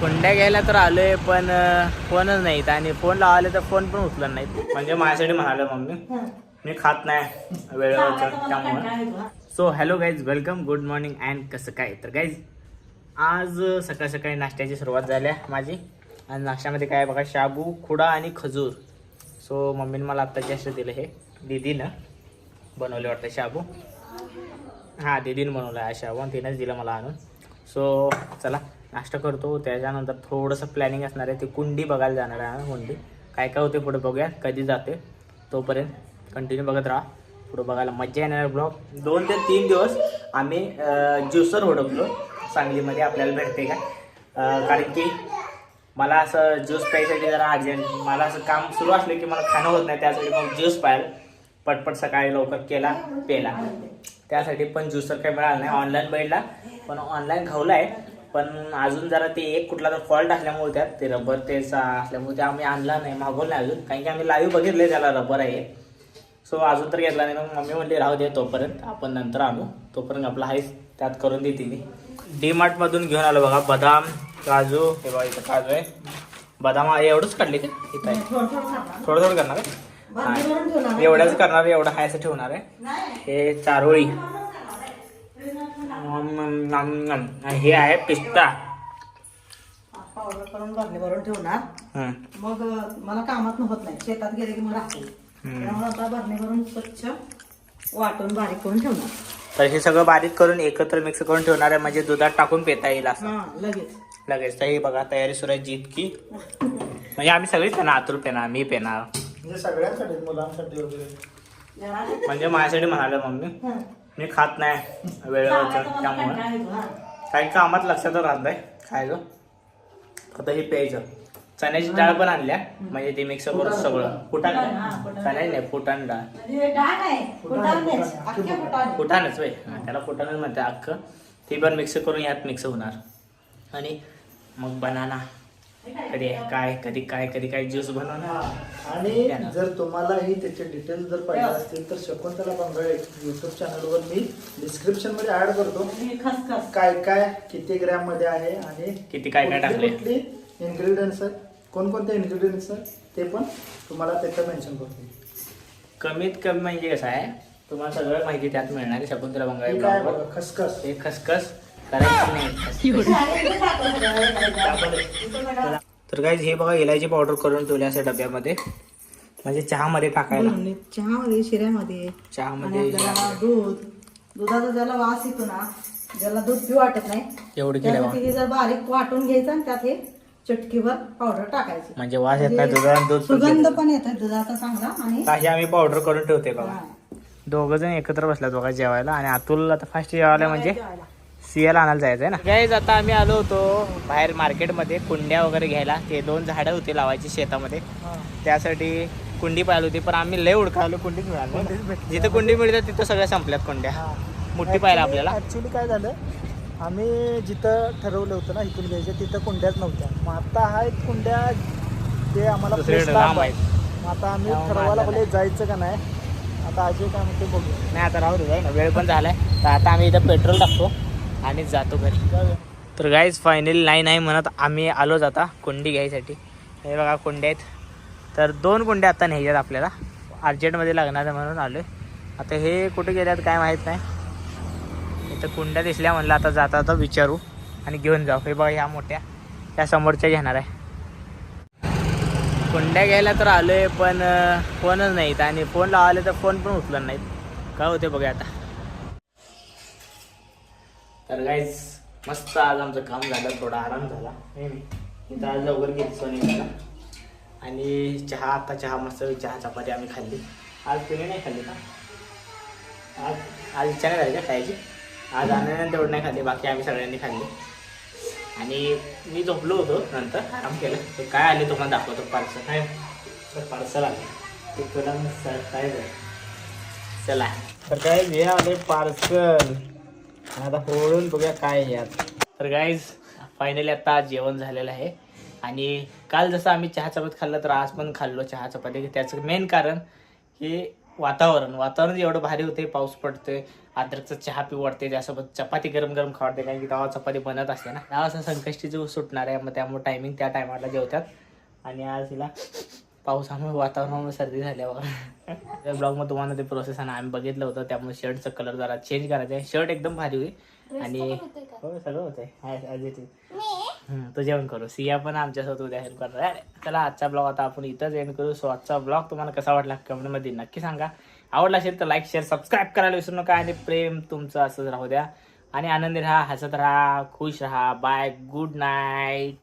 कुंड्या घ्यायला तर आलोय पण फोनच नाहीत. आणि फोन लावले तर फोन पण उचलत नाहीत. म्हणजे माझ्यासाठी म्हणाले मम्मी मी खात नाही वेळेवर त्यामुळे. So hello guys welcome good morning and कसं काय? तर गाईज आज सकाळ सकाळी नाश्त्याची सुरुवात झाली आहे माझी. आणि नाश्त्यामध्ये काय बघा शाबू खुडा आणि खजूर. सो मम्मीने मला आत्ता जास्त दिलं हे. दीदीनं बनवले वाटतं शाबू. हां दीदीनं बनवलं आहे शाबू आणि तिनंच दिलं मला आणून. सो चला. नाश्ता करतो त्याच्यानंतर थोडंसं प्लॅनिंग असणार आहे ती कुंडी बघायला जाणार आहे कुंडी काय काय होते पुढे बघूया कधी जाते तोपर्यंत कंटिन्यू बघत राहा. पुढे बघायला मजा येणार ब्लॉग दोन ते तीन दिवस आम्ही ज्युसर ओळखलो सांगलीमध्ये आपल्याला भेटते का? कारण की मला असं ज्यूस प्यायसाठी जरा अर्जंट मला असं काम सुरू असलं की मला खाणं होत नाही त्यासाठी मग ज्यूस पाहिलं पटपट सकाळी लवकर केला पेला. त्यासाठी पण ज्यूसर काही मिळालं नाही. ऑनलाईन बैठला पण ऑनलाईन घावलाय पण अजून जरा ते एक कुठला तर फॉल्ट असल्यामुळे त्यात ते रबर तेचा असल्यामुळे ते आम्ही आणला नाही मागवलं नाही अजून. कारण की आम्ही लाईव्ह बघितले त्याला रबर आहे. सो अजून तर घेतला नाही. मग मम्मी म्हणली राहू दे तोपर्यंत. आपण नंतर आणू. तोपर्यंत आपला हाईस त्यात करून देते मी. डी मधून घेऊन आलो बघा. बदाम काजू. हे बघा इथं काजू आहे. बदाम एवढंच काढले का? इथं आहे. थोडं थोडं करणार. आहे. एवढ्याच करणार आहे. एवढं हायचं ठेवणार आहे. हे चारोळी. हे आहे पिस्ता. पावडर करून भरणी भरून ठेवणार हम्म. मग अं, मला कामात होत नाही. शेतात गेले की मग राहते. त्यामुळे आता भरणी भरून स्वच्छ वाटून बारीक करून ठेवणार. तर हे सगळं बारीक करून एकत्र मिक्स करून ठेवणार आहे म्हणजे दुधात टाकून पेता येईल असं. लगेच. लगेच. तर हे बघा तयारी सुरू आहे जितकी म्हणजे आम्ही सगळीच पेणार अतुल पेणार मी पेणार. म्हणजे सगळ्यांसाठी मुलांसाठी वगैरे. म्हणजे माझ्यासाठी म्हणाले मम्मी. मी खात नाही वेळेवर त्यामुळे. हा. काही कामात लक्षात राहत नाही. खायचं आता हे प्यायचं. चण्याची डाळ पण आणल्या. म्हणजे ते मिक्सर करून सगळं. फुटाण. चण्याची नाही फुटाण डाळ. म्हणजे. फुटाणच वय त्याला फुटाणच म्हणते अख्खं. ती पण मिक्स करून यात मिक्स होणार. आणि मग बनाना कधी काय कधी काय कधी काय ज्यूस बनवणार? आणि. जर तुम्हालाही त्याचे डिटेल्स जर पाहिजे असतील तर शकुंतला बंगाळे युट्यूब चॅनलवर मी डिस्क्रिप्शनमध्ये ऍड करतो. काय काय किती ग्रॅममध्ये आहे आणि किती काय काय टाकले. कुठली इन्ग्रेडियंट्स आहेत? कोणकोणते इन्ग्रेडियंट्स आहेत? ते पण तुम्हाला तिथं मेन्शन करतो. कमीत कमी म्हणजे कसं आहे तुम्हाला सगळं माहिती त्यात मिळणार आहे शकुंतला बंगाळी हे खसखस. ते खसखस करायची नाही. तर काय हे बघा इलायची पावडर करून ठेवली असे डब्यामध्ये. म्हणजे चहामध्ये टाकायला चहामध्ये शिऱ्यामध्ये. चहामध्ये दूध. दुधाचा ज्याला वास येतो ना ज्याला दूध पिऊ वाटत नाही एवढी जर बारीक वाटून घ्यायचं आणि त्यात हे चटकीवर पावडर टाकायची. म्हणजे वास येत नाही दुधात दूध पण सुगंध. पण येतो दुधाचा चांगला आणि अशी आम्ही पावडर करून ठेवते बघा. दोघ जण एकत्र बसल्यात बघा जेवायला आणि अतुल आता फास्ट जेवायला म्हणजे. सियाला आणायला जायचं आहे ना? गाईज आता आम्ही आलो होतो बाहेर मार्केटमध्ये कुंड्या वगैरे घ्यायला. ते दोन झाडं होते लावायची शेतामध्ये. हा. त्यासाठी कुंडी पाहिली होती पण आम्ही लय उडकालो कुंडीच मिळाली जिथं कुंडी मिळते तिथं सगळ्या संपल्यात कुंड्या. मोठी पाहिजे आपल्याला. ऍक्च्युली काय झालं आम्ही जिथं ठरवलं होतं ना इथून घ्यायचं तिथं कुंड्याच नव्हत्या. मग आता हा एक कुंड्या ते आम्हाला आता आम्ही ठरवायला बोले जायचं का नाही? आता अजय काय म्हणते बघूया. नाही आता राहू दे ना. वेळ पण झालाय. तर आता आम्ही इथं पेट्रोल टाकतो. आणि जातो घरी. तर गाईज फायनली नाही नाही म्हणत. आम्ही आलोच आता कुंडी घ्यायसाठी. हे बघा कुंड्या आहेत. तर दोन कुंड्या आता न्यायच्यात आपल्याला. अर्जंटमध्ये लागणार आहे म्हणून आलो आता हे कुठे गेल्यात काय माहीत नाही. इथं कुंड्या दिसल्या म्हणलं आता जाता आता विचारू आणि घेऊन जाऊ. हे बघा ह्या मोठ्या. त्या समोरच्या घेणार आहे. कुंड्या घ्यायला तर आलो आहे पण फोनच नाहीत. आणि फोन लावले तर फोन पण उचलत नाहीत. काय होते बघा आता. तर गाईज मस्त आज आमचं काम झालं थोडा आराम झाला. नाही नाही. इथं आज लवकर गेली सोनी आणि चहा आता चहा मस्त चहा चपाती आम्ही खाल्ली. आज तुम्ही नाही खाल्ली का? आज आज इच्छा नाही झाली का खायची? आज आनंद तेवढं नाही खाल्ली बाकी आम्ही सगळ्यांनी खाल्ली. आणि मी झोपलो होतो नंतर आराम केलं. तर काय आले तुम्हाला दाखवतो पार्सल काय? पार्सल आले. ते तुला काय चला. तर काय हे आले पार्सल आता फोडून बघूया काय आहे यात. तर गाईज फायनली आता जेवण झालेलं आहे. आणि काल जसं आम्ही चहा चपाती खाल्लं तर आज पण खाल्लो चहा चपाती. त्याचं मेन कारण की वातावरण. वातावरण एवढं भारी होते पाऊस पडतोय अद्रकचा चहा पिऊ वाटते त्यासोबत चपाती गरम गरम खावडते कारण की तेव्हा चपाती बनत असते ना. तेव्हा असं संकष्टीचं सुटणार आहे मग त्यामुळे टायमिंग त्या टायमाला जेवतात. आणि आज हिला पावसामुळे वातावरणामुळे सर्दी झाल्यावर. त्या ब्लॉगमध्ये तुम्हाला ते प्रोसेस आणि आम्ही बघितलं होतं त्यामुळे शर्टचा कलर जरा चेंज करायचा आहे. शर्ट एकदम भारी होईल. आणि हो सगळं इज हम्म, तो जेवण करू. सिया पण आमच्यासोबत उद्या हेल्प करणार आहे. चला आजचा ब्लॉग आता आपण इथंच एंड करू. सो आजचा ब्लॉग तुम्हाला कसा वाटला कमेंटमध्ये नक्की सांगा. आवडला असेल तर लाईक शेअर सबस्क्राईब करायला विसरू नका. आणि प्रेम तुमचं असंच राहू द्या. आणि आनंदी राहा हसत राहा खुश राहा. Bye good night